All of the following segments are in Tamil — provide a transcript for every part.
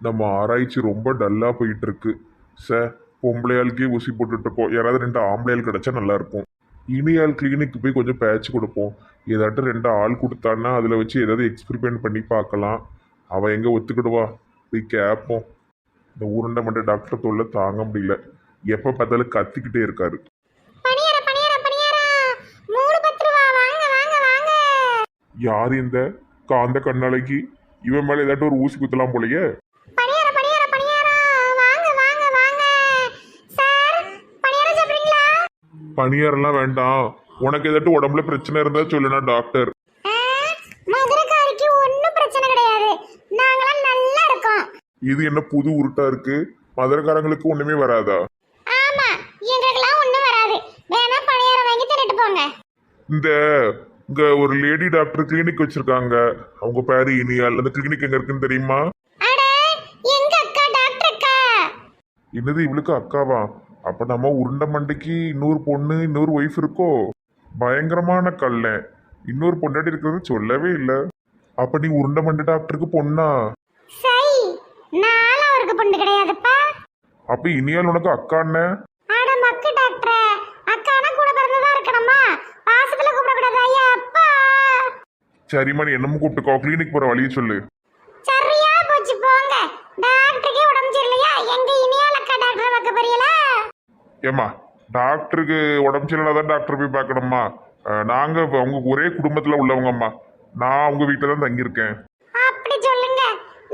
நம்ம ஆராய்ச்சி ரொம்ப டல்லாக போயிட்டு இருக்கு சார் பொம்பளையாளுக்கே ஊசி போட்டுட்டு இருக்கோம் யாராவது ரெண்டு ஆம்பளையாள் கிடைச்சா நல்லா இருக்கும் இனியால் கிளினிக்கு போய் கொஞ்சம் பேட்ச் கொடுப்போம். ஏதாட்டும் ரெண்டு ஆள் கொடுத்தான்னா அதில் வச்சு ஏதாவது எக்ஸ்பெரிமெண்ட் பண்ணி பார்க்கலாம். அவன் எங்கே ஒத்துக்கிடுவா? போய் கேட்போம் இந்த உருண்டை மட்டும் டாக்டர் தொல்லை தாங்க முடியல. எப்போ பார்த்தாலும் கத்திக்கிட்டே இருக்காரு. யார் இந்த? காந்த கண்ணாலைக்கு இவன் மேலே ஏதாட்டும் ஒரு ஊசி குத்தலாம் போலயே பணியார பணியார பணியாரா வாங்க வாங்க வாங்க சார் பணியாரம் சாப்பிடுறீங்களா பணியாரெல்லாம் வேண்டாம். உனக்கு ஏதாட்டும் உடம்புல பிரச்சனை இருந்தா சொல்லுனா டாக்டர் ஆ, மதுரைக்காரிக்கு ஒன்றும் பிரச்சனை கிடையாது. நாங்களாம் நல்லா இருக்கோம். இது என்ன புது உருட்டா இருக்கு? மதுரக்காரங்களுக்கு ஒண்ணுமே வராதா? ஆமா எங்களுக்கெல்லாம் ஒன்றும் வராது. வேணா பணியாரம் வாங்கி தின்னுட்டு போங்க. இந்த இங்க ஒரு லேடி டாக்டர் கிளினிக் வச்சிருக்காங்க. அவங்க பேரு இனியால் அந்த கிளினிக் எங்க இருக்குன்னு தெரியுமா? அட எங்க அக்கா டாக்டர் அக்கா? என்னது இவளுக்கு அக்காவா? அப்ப நம்ம உருண்டை மண்டைக்கு இன்னொரு பொண்ணு இன்னொரு ஒய்ஃப் இருக்கோ? பயங்கரமான கல்ல இன்னொரு பொண்டாட்டி இருக்கிறது சொல்லவே இல்லை. அப்ப நீ உருண்டை மண்டை டாக்டருக்கு பொண்ணா? சை நானும் அவருக்கு பொண்ணு கிடையாதுப்பா. அப்ப இனியால் உனக்கு அக்கான்னு ஆட மக்கு டாக்டர் அக்கானா கூட பிறந்ததா இருக்கணுமா? பாசத்துல கூப்பிடக்கூடாது ஐயா அப்பா. சரிம்மா நீ என்னமோ கூப்பிட்டுக்கோ கிளினிக் போற வழியை சொல்லு சரியா போச்சு போங்க டாக்டருக்கே உடம்பு சரியில்லையா எங்க இனியால் அக்கா டாக்டர் பார்க்க போறீங்களா ஏம்மா டாக்டருக்கு உடம்பு சரியில்லாதான் டாக்டர் போய் பார்க்கணுமா அஹ், நாங்க இப்ப உங்க ஒரே குடும்பத்துல உள்ளவங்கம்மா. நான் உங்க வீட்டில் தான் தங்கியிருக்கேன். அப்படி சொல்லுங்க.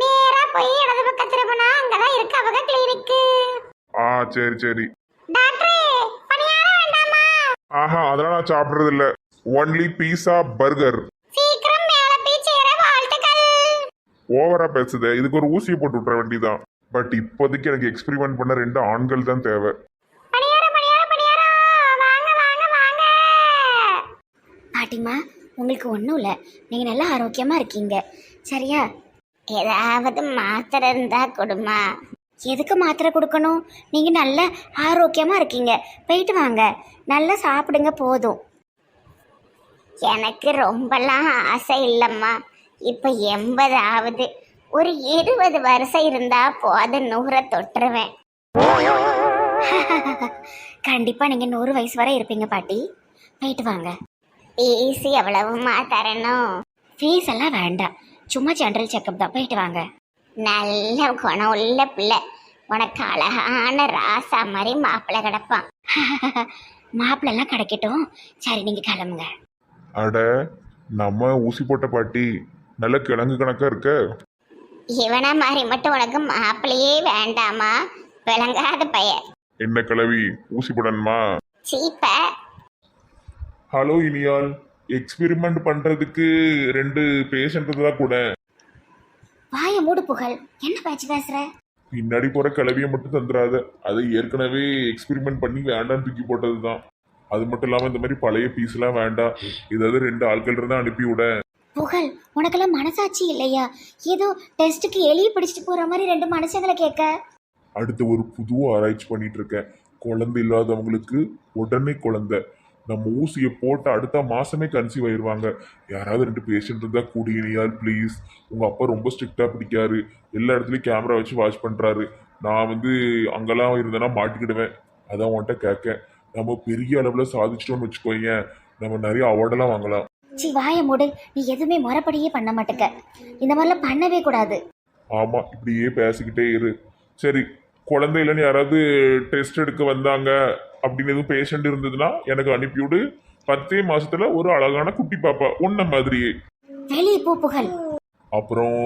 நேரா போய் இடது பக்கம் திரும்பினா அங்கதான் இருக்கு அவங்க கிளினிக்கு ஆ சரி சரி. டாக்டரே பணியாரம் வேண்டாமா? ஆஹா அதெல்லாம் நான் சாப்பிட்றது இல்ல ஒன்லி பீஸா பர்கர் சீக்கிரம் மேல போய் சேர வாழ்த்துக்கள். ஓவரா பேசுது. இதுக்கு ஒரு ஊசியை போட்டு விட்டுற வேண்டியதான் பட் இப்போதைக்கு எனக்கு எக்ஸ்பெரிமெண்ட் பண்ண ரெண்டு ஆண்கள் தான் தேவை பணியாரம் பணியாரம் பணியாரம் வாங்க வாங்க வாங்க பாட்டிமா உங்களுக்கு ஒன்றும் இல்லை. நீங்கள் நல்லா ஆரோக்கியமாக இருக்கீங்க. சரியா? ஏதாவது மாத்திரை இருந்தால் கொடுமா எதுக்கு மாத்திரை கொடுக்கணும்? நீங்கள் நல்ல ஆரோக்கியமாக இருக்கீங்க. போயிட்டு வாங்க. நல்லா சாப்பிடுங்க போதும். எனக்கு ரொம்பலாம் ஆசை இல்லைம்மா. இப்போ எண்பது ஆகுது ஒரு இருபது வருஷம் இருந்தால் போதும். நூறை தொட்டுருவேன். கண்டிப்பாக நீங்கள் நூறு வயசு வரை இருப்பீங்க பாட்டி. போயிட்டு வாங்க. ஈஸி எவ்வளவுமா தரணும்? ஃபீஸ் எல்லாம் வேண்டாம். சும்மா ஜென்ரல் செக்கப் தான் போயிட்டு வாங்க. நல்ல குணம் உள்ள பிள்ளை. உனக்கு அழகான ராசா மாதிரி மாப்பிள்ளை கிடப்பான். மாப்பிள்ளெல்லாம் கிடைக்கட்டும். சரி நீங்கள் கிளம்புங்க. அட நம்ம ஊசி போட்ட பாட்டி நல்ல கிழங்கு கணக்கா இருக்க? இவனை மாதிரி மட்டும் உனக்கு மாப்பிள்ளையே வேண்டாமா? விளங்காத பையன். என்ன கிளவி ஊசி போடணுமா? சீப்ப. ஹலோ இனியால் எக்ஸ்பெரிமெண்ட் பண்றதுக்கு ரெண்டு பேஷண்ட் தான் கூட. வாயை மூடு புகழ். என்ன பேச்சு பேசுகிற பின்னாடி போற கிளவியை மட்டும் தந்துடாத அதை ஏற்கனவே எக்ஸ்பெரிமெண்ட் பண்ணி வேண்டாம்னு தூக்கி போட்டது தான் அது மட்டும் இல்லாமல் இந்த மாதிரி பழைய பீஸ்லாம் வேண்டாம். ஏதாவது ரெண்டு ஆட்கள் இருந்தால் அனுப்பி விட. புகழ் உனக்கெல்லாம் மனசாட்சி இல்லையா? ஏதோ டெஸ்ட்டுக்கு எலியை பிடிச்சிட்டு போகிற மாதிரி ரெண்டு மனுஷங்களை கேட்க. அடுத்து ஒரு புது ஆராய்ச்சி பண்ணிட்டு இருக்கேன். குழந்தை இல்லாதவங்களுக்கு உடனே குழந்தை. நம்ம ஊசியை போட்ட அடுத்த மாசமே கன்சீவ் ஆயிருவாங்க. யாராவது ரெண்டு பேஷண்ட் இருந்தா கூடியினியால் ப்ளீஸ் உங்க அப்பா ரொம்ப ஸ்ட்ரிக்டா பிடிக்காரு. எல்லா இடத்துலயும் கேமரா வச்சு வாட்ச் பண்றாரு. நான் வந்து அங்கெல்லாம் இருந்தேன்னா மாட்டிக்கிடுவேன். அதான் உன்கிட்ட கேட்க நம்ம பெரிய அளவுல சாதிச்சிட்டோம்னு வச்சுக்கோங்க நம்ம நிறைய அவார்டெல்லாம் வாங்கலாம். சி வாயை மூடு. நீ எதுவுமே முறைப்படியே பண்ண மாட்டேக்க. இந்த மாதிரிலாம் பண்ணவே கூடாது. ஆமா இப்படியே பேசிக்கிட்டே இரு. சரி குழந்தை இல்லைன்னு யாராவது டெஸ்ட் எடுக்க வந்தாங்க. அப்படின்னு எதுவும் பேஷண்ட் இருந்ததுன்னா எனக்கு அனுப்பிவிடு. பத்தே மாசத்துல ஒரு அழகான குட்டி பாப்பா உன்ன மாதிரியே. வெளியே போ புகழ். அப்புறம்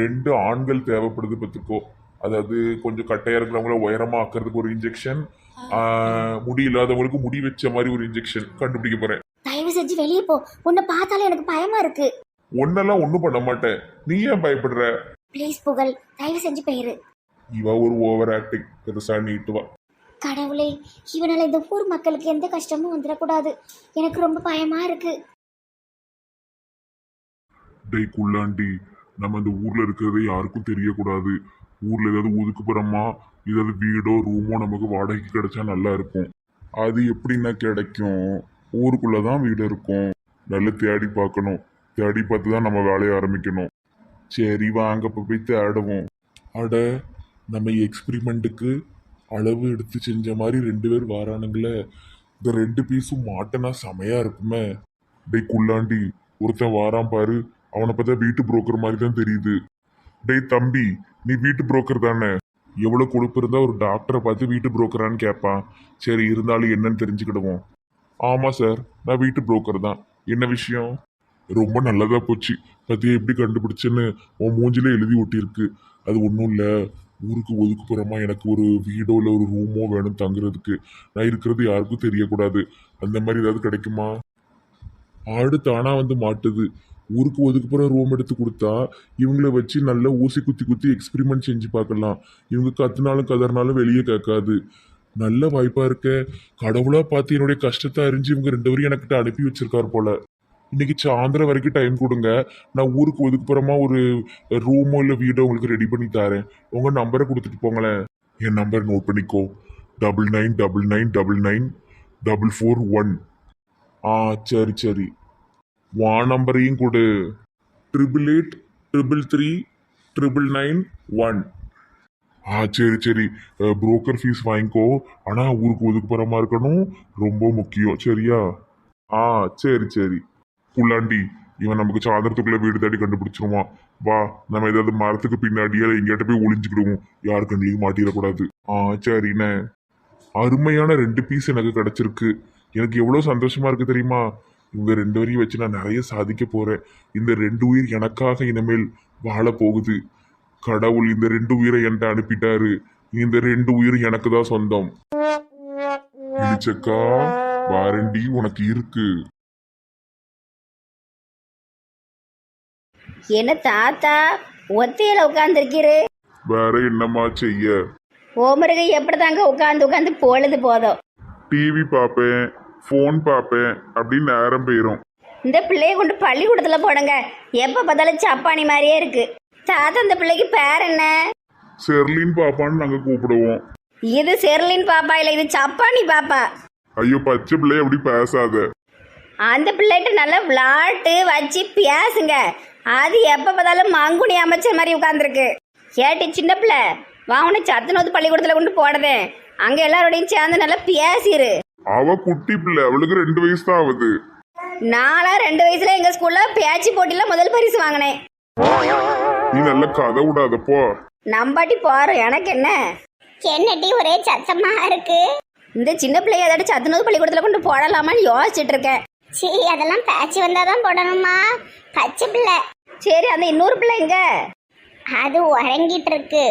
ரெண்டு ஆண்கள் தேவைப்படுது பத்துக்கோ அதாவது கொஞ்சம் கட்டையா இருக்கிறவங்கள உயரமா ஆக்கிறதுக்கு ஒரு இன்ஜெக்ஷன் முடி இல்லாதவங்களுக்கு முடி வச்ச மாதிரி ஒரு இன்ஜெக்ஷன் கண்டுபிடிக்க போறேன். தயவு செஞ்சு வெளியே போ. உன்னை பார்த்தாலே எனக்கு பயமா இருக்கு. ஒன்னெல்லாம் ஒன்றும் பண்ண மாட்டேன். நீ ஏன் பயப்படுற? ப்ளீஸ் புகழ் தயவு செஞ்சு போயிரு இவ ஒரு ஓவர் ஆக்டிங் பெருசா நீட்டுவா கடவுளே இவனால் இந்த ஊர் மக்களுக்கு எந்த கஷ்டமும் வந்துடக்கூடாது. எனக்கு ரொம்ப பயமா இருக்கு. டேய் குள்ளாண்டி நம்ம இந்த ஊர்ல இருக்கிறது யாருக்கும் தெரியக்கூடாது. ஊர்ல ஏதாவது ஒதுக்குப்புறமா ஏதாவது வீடோ ரூமோ நமக்கு வாடகைக்கு கிடைச்சா நல்லா இருக்கும். அது எப்படின்னா கிடைக்கும். ஊருக்குள்ள தான் வீடு இருக்கும். நல்லா தேடி பார்க்கணும். தேடி பார்த்து தான் நம்ம வேலையை ஆரம்பிக்கணும். சரி வாங்க போய் தேடுவோம். அட நம்ம எக்ஸ்பிரிமெண்ட்டுக்கு அளவு எடுத்து செஞ்ச மாதிரி ரெண்டு பேர் வாரானுங்களே. இந்த ரெண்டு பீஸும் மாட்டனா செமையா இருக்குமே. டேய் குள்ளாண்டி ஒருத்தன் வாரான் பாரு. அவனை பார்த்தா வீட்டு புரோக்கர் மாதிரி தான் தெரியுது. டேய் தம்பி நீ வீட்டு புரோக்கர் தானே? எவ்வளோ கொழுப்பு இருந்தால் ஒரு டாக்டரை பார்த்து வீட்டு புரோக்கரான்னு கேட்பான். சரி இருந்தாலும் என்னன்னு தெரிஞ்சுக்கிடுவோம். ஆமாம் சார் நான் வீட்டு புரோக்கர் தான். என்ன விஷயம்? ரொம்ப நல்லதாக போச்சு. பற்றி எப்படி கண்டுபிடிச்சேன்னு உன் மூஞ்சிலே எழுதி ஒட்டியிருக்கு. அது ஒன்றும் இல்லை. ஊருக்கு ஒதுக்குப்புறமா எனக்கு ஒரு வீடோ இல்லை ஒரு ரூமோ வேணும் தங்குறதுக்கு. நான் இருக்கிறது யாருக்கும் தெரியக்கூடாது. அந்த மாதிரி ஏதாவது கிடைக்குமா? ஆடு தானாக வந்து மாட்டுது. ஊருக்கு ஒதுக்குப்புறம் ரூம் எடுத்து கொடுத்தா இவங்கள வச்சு நல்லா ஊசி குத்தி குத்தி எக்ஸ்பிரிமெண்ட் செஞ்சு பார்க்கலாம். இவங்க கத்துனாலும் கதறினாலும் வெளியே கேட்காது. நல்ல வாய்ப்பாக இருக்க. கடவுளாக பார்த்து என்னுடைய கஷ்டத்தை அறிஞ்சு இவங்க ரெண்டு வரையும் எனக்கிட்ட அனுப்பி வச்சிருக்கார் போல. இன்னைக்கு சாயந்தரம் வரைக்கும் டைம் கொடுங்க. நான் ஊருக்கு ஒதுக்குப்புறமா ஒரு ரூமோ இல்லை வீடோ உங்களுக்கு ரெடி பண்ணி தரேன். உங்க நம்பரை கொடுத்துட்டு போங்களேன். என் நம்பர் நோட் பண்ணிக்கோ. Double nine double nine double nine double four one ஆ சரி சரி. வா நம்பரையும் கொடு. Triple eight triple three triple nine one ஆ சரி சரி. புரோக்கர் ஃபீஸ் வாங்கிக்கோ. ஆனால் ஊருக்கு ஒதுக்குப்புறமா இருக்கணும். ரொம்ப முக்கியம். சரியா? ஆ சரி சரி. புள்ளாண்டி இவன் நமக்கு சாதனத்துக்குள்ள வீடு தேடி கண்டுபிடிச்சிருவான். வா நம்ம ஏதாவது மரத்துக்கு பின்னாடியே எங்கிட்ட போய் ஒளிஞ்சுக்கிடுவோம். யாரு கண்ணிலையும் மாட்டிடக்கூடாது. ஆ சரிண்ணே. அருமையான ரெண்டு பீஸ் எனக்கு கிடச்சிருக்கு. எனக்கு எவ்வளோ சந்தோஷமா இருக்கு தெரியுமா? இவங்க ரெண்டு வரையும் வச்சு நான் நிறைய சாதிக்க போறேன். இந்த ரெண்டு உயிர் எனக்காக இனிமேல் வாழ போகுது. கடவுள் இந்த ரெண்டு உயிரை என்கிட்ட அனுப்பிட்டாரு. இந்த ரெண்டு உயிர் எனக்கு தான் சொந்தம். இடிச்சக்கா வாரண்டி உனக்கு இருக்கு. என்ன தாத்தா ஒத்தையில உட்காந்துருக்கீரு வேற என்னம்மா செய்ய? ஓமருக எப்படி தாங்க உட்காந்து உட்காந்து பொழுது போதும்? டிவி பார்ப்பேன் ஃபோன் பார்ப்பேன் அப்படின்னு நேரம் போயிடும் இந்த பிள்ளைய கொண்டு பள்ளிக்கூடத்துல போடுங்க. எப்ப பார்த்தாலும் சப்பானி மாதிரியே இருக்கு. தாத்தா இந்த பிள்ளைக்கு பேர் என்ன? செர்லின் பாப்பான்னு நாங்கள் கூப்பிடுவோம். இது செர்லின் பாப்பா இல்ல இது சப்பானி பாப்பா? ஐயோ பச்சை பிள்ளை அப்படி பேசாத. அந்த பிள்ளைகிட்ட நல்லா விளாட்டு வச்சு பேசுங்க. அது எப்ப பார்த்தாலும் மங்குனி அமைச்சர் மாதிரி உட்காந்துருக்கு கேட்டி சின்ன பிள்ளை வா உன்னை சத்துனோத்து பள்ளிக்கூடத்துல கொண்டு போடுதேன் அங்க எல்லாரோடையும் சேர்ந்து நல்லா பேசிரு. அவ குட்டி பிள்ளை அவளுக்கு ரெண்டு வயசு தான் ஆகுது. நாளா ரெண்டு வயசுல எங்க ஸ்கூல்ல பேச்சு போட்டியில முதல் பரிசு வாங்கினேன். நீ நல்ல கதை விடாதப்போ நம்பாட்டி போறோம் எனக்கு என்ன? என்னடி ஒரே சத்தமா இருக்கு? இந்த சின்ன பிள்ளைய ஏதாட்டும் சத்துனோத்து பள்ளிக்கூடத்துல கொண்டு போடலாமான்னு யோசிச்சுட்டு இருக்கேன். சீ அதெல்லாம் பேச்சு வந்தாதான் போடணுமா? பச்சை பிள்ளை. சரி அந்த இன்னொரு பிள்ளை எங்க? அது உறங்கிட்டு இருக்கு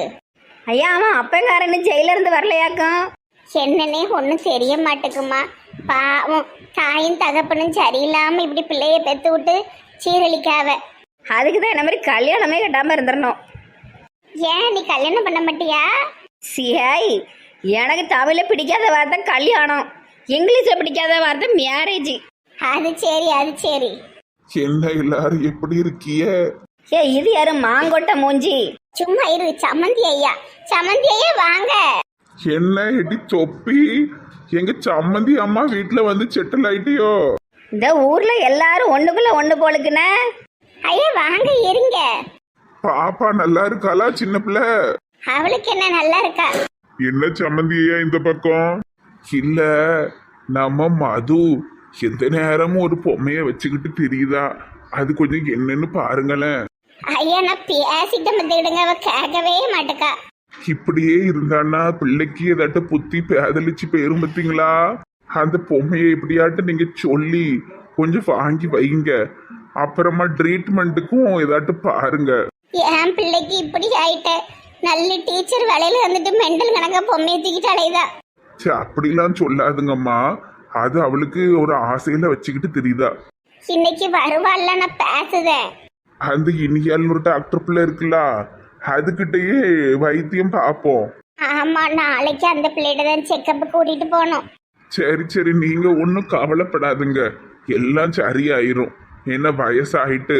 ஐயா அவன் அப்பங்காரன்னு ஜெயில இருந்து வரலையாக்கும் என்னன்னே ஒன்றும் தெரிய மாட்டேங்குமா. பாவம் தாயும் தகப்பனும் சரியில்லாம இப்படி பிள்ளைய பெத்து விட்டு சீரழிக்காவ. அதுக்கு தான் என்ன மாதிரி கல்யாணமே கட்டாம இருந்துடணும். ஏன் நீ கல்யாணம் பண்ண மாட்டியா? சியாய் எனக்கு தமிழ்ல பிடிக்காத வார்த்தை கல்யாணம். இங்கிலீஷ்ல பிடிக்காத வார்த்தை மேரேஜ் அது சரி அது சரி. என்ன எல்லாரும் எப்படி இருக்கிய? ஏ இது யாரு? மாங்கொட்டை மூஞ்சி. சும்மா இரு சம்மந்தி ஐயா. சம்மந்தி ஐயா வாங்க. என்ன எடி தொப்பி? எங்க சம்மந்தி அம்மா வீட்டுல வந்து செட்டில் ஆயிட்டியோ இந்த ஊர்ல எல்லாரும் ஒண்ணுக்குள்ள ஒண்ணு போலுக்குன்னு ஐயா வாங்க இருங்க. பாப்பா நல்லா இருக்காளா சின்ன பிள்ளை? அவளுக்கு என்ன நல்லா இருக்கா? என்ன சம்மந்தி ஐயா இந்த பக்கம்? இல்ல நம்ம மது. எந்த நேரமும் ஒரு பொம்மைய வச்சுக்கிட்டு தெரியுதா? அது கொஞ்சம் என்னன்னு பாருங்களேன். ஐயா நான் பேசிட்டு வந்துடுங்க. அவ கேட்கவே மாட்டேக்கா. இப்படியே இருந்தான்னா பிள்ளைக்கு ஏதாட்ட புத்தி பேதலிச்சு போயிரும் பார்த்தீங்களா? அந்த பொம்மையை எப்படியாட்டு நீங்க சொல்லி கொஞ்சம் வாங்கி வைங்க. அப்புறமா ட்ரீட்மெண்ட்டுக்கும் ஏதாட்டு பாருங்க. என் பிள்ளைக்கு இப்படி ஆயிட்ட. நல்ல டீச்சர் வேலையில வந்துட்டு மெண்டல் கணக்கா பொம்மையை தூக்கிட்டு அலையுதா? சே அப்படிலாம் சொல்லாதுங்கம்மா. அது அவளுக்கு ஒரு ஆசையில வச்சுக்கிட்டு தெரியுதா? இன்னைக்கு வருவாள்ல நான் பேசுதேன். அந்த இனியால் ஒரு டாக்டர் பிள்ளை இருக்குல்ல அதுகிட்டயே வைத்தியம் பார்ப்போம். ஆமா நாளைக்கு அந்த பிள்ளைகிட்ட தான் செக்கப் கூட்டிட்டு போகணும். சரி சரி நீங்க ஒன்றும் கவலைப்படாதுங்க. எல்லாம் சரியாயிரும். என்ன வயசாயிட்டு.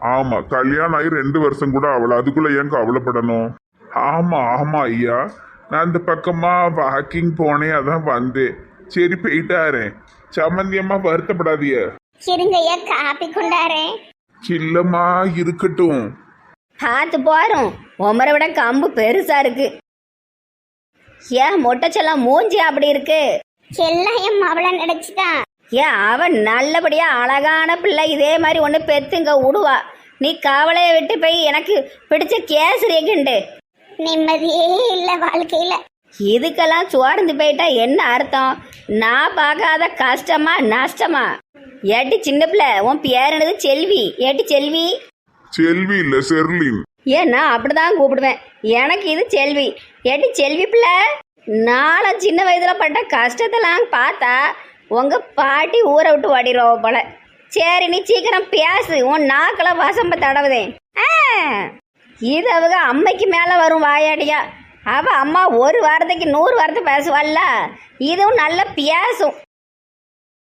ஆமா கல்யாணம் ஆகி ரெண்டு வருஷம் கூட ஆகல அதுக்குள்ள ஏன் கவலைப்படணும்? ஆமா ஆமா ஐயா. நான் இந்த பக்கமா வாக்கிங் போனேன் அதான் வந்தேன். சரி போயிட்டாரேன் சம்மந்தியம்மா வருத்தப்படாதீங்க. இருங்க ஐயா காப்பி கொண்டாரேன் இல்லம்மா இருக்கட்டும். பார்த்து போறோம் உமரை விட கம்பு பெருசா இருக்கு. ஏன் மொட்டைச்செல்லாம் மூஞ்சி அப்படி இருக்கு? எல்லாம் என் மவளை நினைச்சுதான் ஏன் அவன் நல்லபடியா அழகான பிள்ளை இதே மாதிரி ஒன்று பெத்துங்க விடுவா நீ கவலையை விட்டு போய் எனக்கு பிடிச்ச கேசரிய கிண்டு நிம்மதியே இல்ல வாழ்க்கையில. இதுக்கெல்லாம் சோர்ந்து போயிட்டா என்ன அர்த்தம்? நான் பார்க்காத கஷ்டமா நஷ்டமா? ஏட்டி சின்ன பிள்ளை உன் பேர் என்னது? செல்வி. ஏட்டி செல்வி? செல்வி இல்ல செர்லின். ஏன் நான் அப்படிதான் கூப்பிடுவேன். எனக்கு இது செல்வி. ஏட்டி செல்வி பிள்ளை நானும் சின்ன வயதுல பட்ட கஷ்டத்தெல்லாம் பார்த்தா உங்க பாட்டி ஊரை விட்டு ஓடிடுவா போல. சரி நீ சீக்கிரம் பேசு. உன் நாக்கெல்லாம் வசம்ப தடவுதேன். இது அவங்க அம்மைக்கு மேல வரும் வாயாடியா. அவள் அம்மா ஒரு வாரத்துக்கு நூறு வாரத்தை பேசுவாள்ல. இதுவும் நல்லா பேசும்